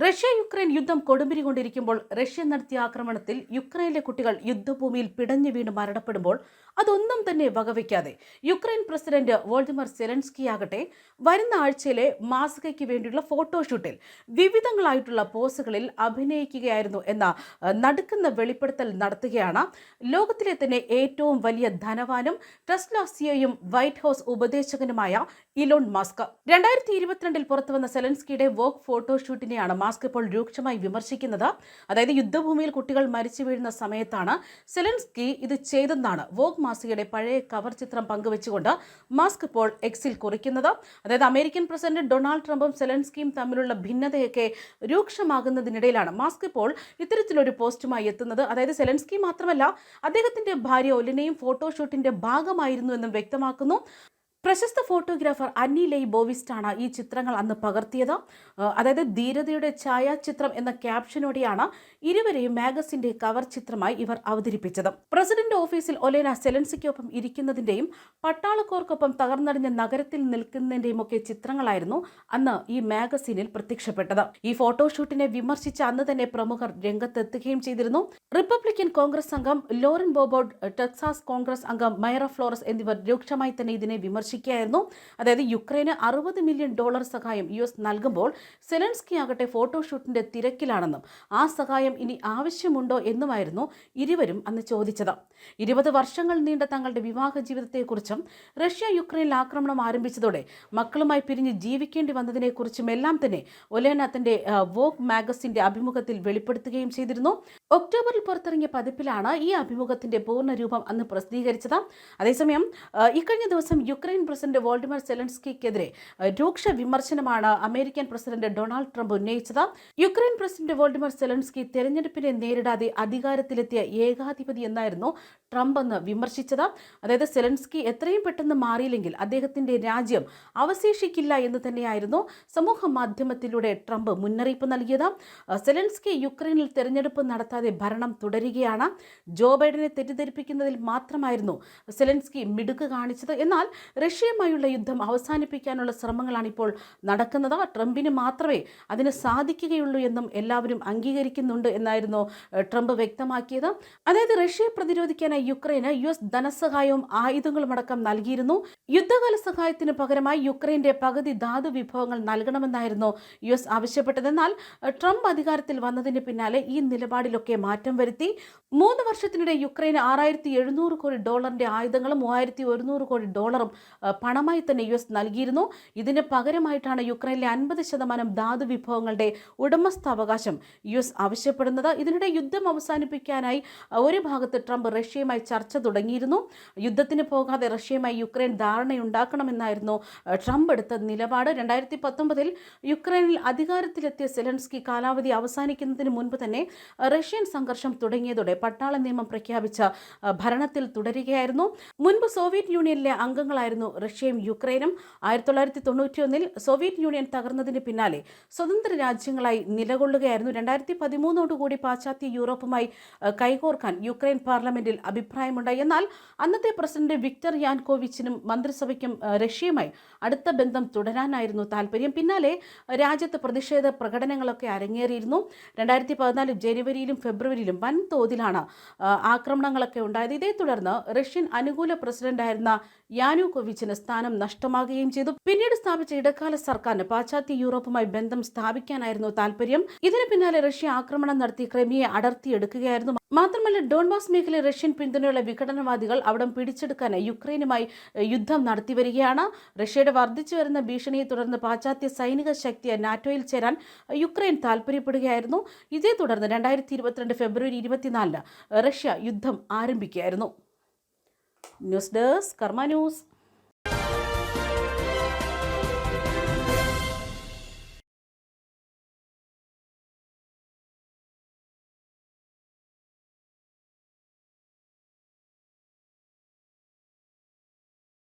Russia Ukraine യുദ്ധം കൊടുമ്പിരി കൊണ്ടിരിക്കുമ്പോൾ Russia നടത്തിയ ആക്രമണത്തിൽ യുക്രൈനിലെ കുട്ടികൾ യുദ്ധഭൂമിയിൽ പിടഞ്ഞു വീണ് മരണപ്പെടുമ്പോൾ അതൊന്നും തന്നെ വകവയ്ക്കാതെ. യുക്രൈൻ പ്രസിഡന്റ് വോൾഡിമർ സെലൻസ്കി ആകട്ടെ വരുന്ന ആഴ്ചയിലെ മാസികയ്ക്ക് വേണ്ടിയുള്ള ഫോട്ടോഷൂട്ടിൽ വിവിധങ്ങളായിട്ടുള്ള പോസുകളിൽ അഭിനയിക്കുകയായിരുന്നു എന്ന നടുക്കുന്ന വെളിപ്പെടുത്തൽ നടത്തുകയാണ്. ലോകത്തിലെ തന്നെ ഏറ്റവും വലിയ ധനവാനും ടെസ്ല സിയോയും വൈറ്റ് ഹൗസ് ഉപദേശകനുമായ ഇലോൺ മാസ്ക്. രണ്ടായിരത്തി ഇരുപത്തിരണ്ടിൽ പുറത്തുവന്ന സെലൻസ്കിയുടെ വോക്ക് ഫോട്ടോഷൂട്ടിനെയാണ് മാസ്ക് ഇപ്പോൾ രൂക്ഷമായി വിമർശിക്കുന്നത്. അതായത് യുദ്ധഭൂമിയിൽ കുട്ടികൾ മരിച്ചു വീഴുന്ന സമയത്താണ് സെലൻസ്കി ഇത് ചെയ്തെന്നാണ് വോഗ് മാസികയുടെ പഴയ കവർ ചിത്രം പങ്കുവെച്ചുകൊണ്ട് മാസ്ക് ഇപ്പോൾ എക്സിൽ കുറിക്കുന്നത്. അതായത് അമേരിക്കൻ പ്രസിഡന്റ് ഡൊണാൾഡ് ട്രംപും സെലൻസ്കിയും തമ്മിലുള്ള ഭിന്നതയൊക്കെ രൂക്ഷമാകുന്നതിനിടയിലാണ് മാസ്ക് ഇപ്പോൾ ഇത്തരത്തിലൊരു പോസ്റ്റുമായി എത്തുന്നത്. അതായത് സെലൻസ്കി മാത്രമല്ല അദ്ദേഹത്തിന്റെ ഭാര്യ ഒലിനയും ഫോട്ടോഷൂട്ടിന്റെ ഭാഗമായിരുന്നു എന്നും വ്യക്തമാക്കുന്നു. പ്രശസ്ത ഫോട്ടോഗ്രാഫർ അന്നി ലൈ ബോവിസ്റ്റാണ് ഈ ചിത്രങ്ങൾ അന്ന് പകർത്തിയത്. അതായത് ധീരതയുടെ ഛായാചിത്രം എന്ന ക്യാപ്ഷനോടെയാണ് ഇരുവരെയും മാഗസിന്റെ കവർ ചിത്രമായി ഇവർ അവതരിപ്പിച്ചത്. പ്രസിഡന്റ് ഓഫീസിൽ ഒലേന സെലൻസിക്കൊപ്പം ഇരിക്കുന്നതിന്റെയും പട്ടാളക്കോർക്കൊപ്പം തകർന്നടിഞ്ഞ നഗരത്തിൽ നിൽക്കുന്നതിന്റെയും ഒക്കെ ചിത്രങ്ങളായിരുന്നു അന്ന് ഈ മാഗസിനിൽ പ്രത്യക്ഷപ്പെട്ടത്. ഈ ഫോട്ടോഷൂട്ടിനെ വിമർശിച്ച അന്ന് തന്നെ പ്രമുഖർ രംഗത്തെത്തുകയും ചെയ്തിരുന്നു. റിപ്പബ്ലിക്കൻ കോൺഗ്രസ് അംഗം ലോറൻ ബോബോഡ് ടെക്സാസ് കോൺഗ്രസ് അംഗം മൈറ ഫ്ലോറസ് എന്നിവർ രൂക്ഷമായി തന്നെ ഇതിനെ വിമർശിക്കുകയായിരുന്നു അതായത് യുക്രൈന് അറുപത് മില്യൺ ഡോളർ സഹായം യു എസ് നൽകുമ്പോൾ സെലൻസ്കി ആകട്ടെ ഫോട്ടോഷൂട്ടിന്റെ തിരക്കിലാണെന്നും ആ സഹായം ഇനി ആവശ്യമുണ്ടോ എന്നുമായിരുന്നു ഇരുവരും അന്ന് ചോദിച്ചത്. ഇരുപത് വർഷങ്ങൾ നീണ്ട തങ്ങളുടെ വിവാഹ ജീവിതത്തെക്കുറിച്ചും റഷ്യ യുക്രൈനിൽ ആക്രമണം ആരംഭിച്ചതോടെ മക്കളുമായി പിരിഞ്ഞ് ജീവിക്കേണ്ടി വന്നതിനെക്കുറിച്ചും എല്ലാം തന്നെ ഒലേന തന്റെ വോഗ് മാഗസിന്റെ അഭിമുഖത്തിൽ വെളിപ്പെടുത്തുകയും ചെയ്തിരുന്നു. ഒക്ടോബറിൽ പുറത്തിറങ്ങിയ പതിപ്പിലാണ് ഈ അഭിമുഖത്തിന്റെ പൂർണ രൂപം അന്ന് പ്രസിദ്ധീകരിച്ചത്. അതേസമയം ഇക്കഴിഞ്ഞ ദിവസം യുക്രൈൻ പ്രസിഡന്റ് വോൾഡിമർ സെലൻസ്കിക്കെതിരെ രൂക്ഷ വിമർശനമാണ് അമേരിക്കൻ പ്രസിഡന്റ് ഡൊണാൾഡ് ട്രംപ് ഉന്നയിച്ചത്. യുക്രൈൻ പ്രസിഡന്റ് വോൾഡിമർ സെലൻസ്കി തെരഞ്ഞെടുപ്പിനെ നേരിടാതെ അധികാരത്തിലെത്തിയ ഏകാധിപതി എന്നായിരുന്നു ട്രംപ് എന്ന് വിമർശിച്ചത്. അതായത് സെലൻസ്കി എത്രയും പെട്ടെന്ന് മാറിയില്ലെങ്കിൽ അദ്ദേഹത്തിന്റെ രാജ്യം അവശേഷിക്കില്ല എന്ന് തന്നെയായിരുന്നു സമൂഹ മാധ്യമത്തിലൂടെ ട്രംപ് മുന്നറിയിപ്പ് നൽകിയത്. സെലൻസ്കി യുക്രൈനിൽ തെരഞ്ഞെടുപ്പ് നടത്താതെ ഭരണം തുടരുകയാണ്. ജോ ബൈഡനെ തെറ്റിദ്ധരിപ്പിക്കുന്നതിൽ മാത്രമായിരുന്നു സെലൻസ്കി മിടുക്ക് കാണിച്ചത്. എന്നാൽ റഷ്യയുമായുള്ള യുദ്ധം അവസാനിപ്പിക്കാനുള്ള ശ്രമങ്ങളാണ് ഇപ്പോൾ നടക്കുന്നത് ട്രംപിന് മാത്രമേ അതിന് സാധിക്കുകയുള്ളൂ എന്നും എല്ലാവരും അംഗീകരിക്കുന്നുണ്ട് എന്നായിരുന്നു ട്രംപ് വ്യക്തമാക്കിയത്. അതായത് റഷ്യയെ പ്രതിരോധിക്കാനായി യുക്രൈന് യു എസ് ധനസഹായവും ആയുധങ്ങളും അടക്കം നൽകിയിരുന്നു. യുദ്ധകാല സഹായത്തിന് പകരമായി യുക്രൈന്റെ പകുതി ധാതു വിഭവങ്ങൾ നൽകണമെന്നായിരുന്നു യു എസ് ആവശ്യപ്പെട്ടത്. എന്നാൽ ട്രംപ് അധികാരത്തിൽ വന്നതിന് പിന്നാലെ ഈ നിലപാടിലൊക്കെ മാറ്റം വരുത്തി. മൂന്ന് വർഷത്തിനിടെ യുക്രൈന് ആറായിരത്തി എഴുന്നൂറ് കോടി ഡോളറിന്റെ ആയുധങ്ങളും മൂവായിരത്തി ഒരുന്നൂറ് കോടി ഡോളറും പണമായി തന്നെ യു എസ് നൽകിയിരുന്നു. ഇതിന് പകരമായിട്ടാണ് യുക്രൈനിലെ അൻപത് ശതമാനം ധാതു വിഭവങ്ങളുടെ ഉടമസ്ഥാവകാശം യു എസ് ആവശ്യപ്പെടുന്നത്. ഇതിനിടെ യുദ്ധം അവസാനിപ്പിക്കാനായി ഒരു ഭാഗത്ത് ട്രംപ് റഷ്യയുമായി ചർച്ച തുടങ്ങിയിരുന്നു. യുദ്ധത്തിന് പോകാതെ റഷ്യയുമായി യുക്രൈൻ ധാരണയുണ്ടാക്കണമെന്നായിരുന്നു ട്രംപ് എടുത്ത നിലപാട്. രണ്ടായിരത്തി പത്തൊമ്പതിൽ യുക്രൈനിൽ അധികാരത്തിലെത്തിയ സെലൻസ്കി കാലാവധി അവസാനിക്കുന്നതിന് മുൻപ് തന്നെ റഷ്യൻ സംഘർഷം തുടങ്ങിയതോടെ പട്ടാള നിയമം പ്രഖ്യാപിച്ച ഭരണത്തിൽ തുടരുകയായിരുന്നു. മുൻപ് സോവിയറ്റ് യൂണിയനിലെ അംഗങ്ങളായിരുന്നു റഷ്യയും യുക്രൈനും ആയിരത്തി തൊള്ളായിരത്തി തൊണ്ണൂറ്റിയൊന്നിൽ സോവിയറ്റ് യൂണിയൻ തകർന്നതിന് പിന്നാലെ സ്വതന്ത്ര രാജ്യങ്ങളായി നിലകൊള്ളുകയായിരുന്നു. രണ്ടായിരത്തി പതിമൂന്നോടുകൂടി പാശ്ചാത്യ യൂറോപ്പുമായി കൈകോർക്കാൻ യുക്രൈൻ പാർലമെന്റിൽ അഭിപ്രായമുണ്ടായി. എന്നാൽ അന്നത്തെ പ്രസിഡന്റ് വിക്ടർ യാൻകോവിച്ചിനും മന്ത്രിസഭയ്ക്കും റഷ്യയുമായി അടുത്ത ബന്ധം തുടരാനായിരുന്നു താല്പര്യം പിന്നാലെ രാജ്യത്ത് പ്രതിഷേധ പ്രകടനങ്ങളൊക്കെ അരങ്ങേറിയിരുന്നു. രണ്ടായിരത്തി പതിനാല് ജനുവരിയിലും ഫെബ്രുവരിയിലും വൻതോതിലാണ് ആക്രമണങ്ങളൊക്കെ ഉണ്ടായത്. ഇതേ തുടർന്ന് റഷ്യൻ അനുകൂല പ്രസിഡന്റായിരുന്ന യാനുകോവിച്ചിന് സ്ഥാനം നഷ്ടമാകുകയും ചെയ്തു. പിന്നീട് സ്ഥാപിച്ച ഇടക്കാല സർക്കാരിന് പാശ്ചാത്യ യൂറോപ്പുമായി ബന്ധം സ്ഥാപിക്കാനായിരുന്നു താല്പര്യം ഇതിന് പിന്നാലെ റഷ്യ ആക്രമണം നടത്തി ക്രമിയെ അടർത്തിയെടുക്കുകയായിരുന്നു. മാത്രമല്ല ഡോൺബാസ് മേഖലയിൽ റഷ്യൻ പിന്തുണയുള്ള വിഘടനവാദികൾ അവിടം പിടിച്ചെടുക്കാൻ യുക്രൈനുമായി യുദ്ധം നടത്തി വരികയാണ് റഷ്യയുടെ വർദ്ധിച്ചു വരുന്ന ഭീഷണിയെ തുടർന്ന് പാശ്ചാത്യ സൈനിക ശക്തിയെ നാറ്റോയിൽ ചേരാൻ യുക്രൈൻ താൽപ്പര്യപ്പെടുകയായിരുന്നു ഇതേ തുടർന്ന് രണ്ടായിരത്തി ഇരുപത്തിരണ്ട് ഫെബ്രുവരി ഇരുപത്തിനാലിന് റഷ്യ യുദ്ധം ആരംഭിക്കുകയായിരുന്നു. News desk Karma news.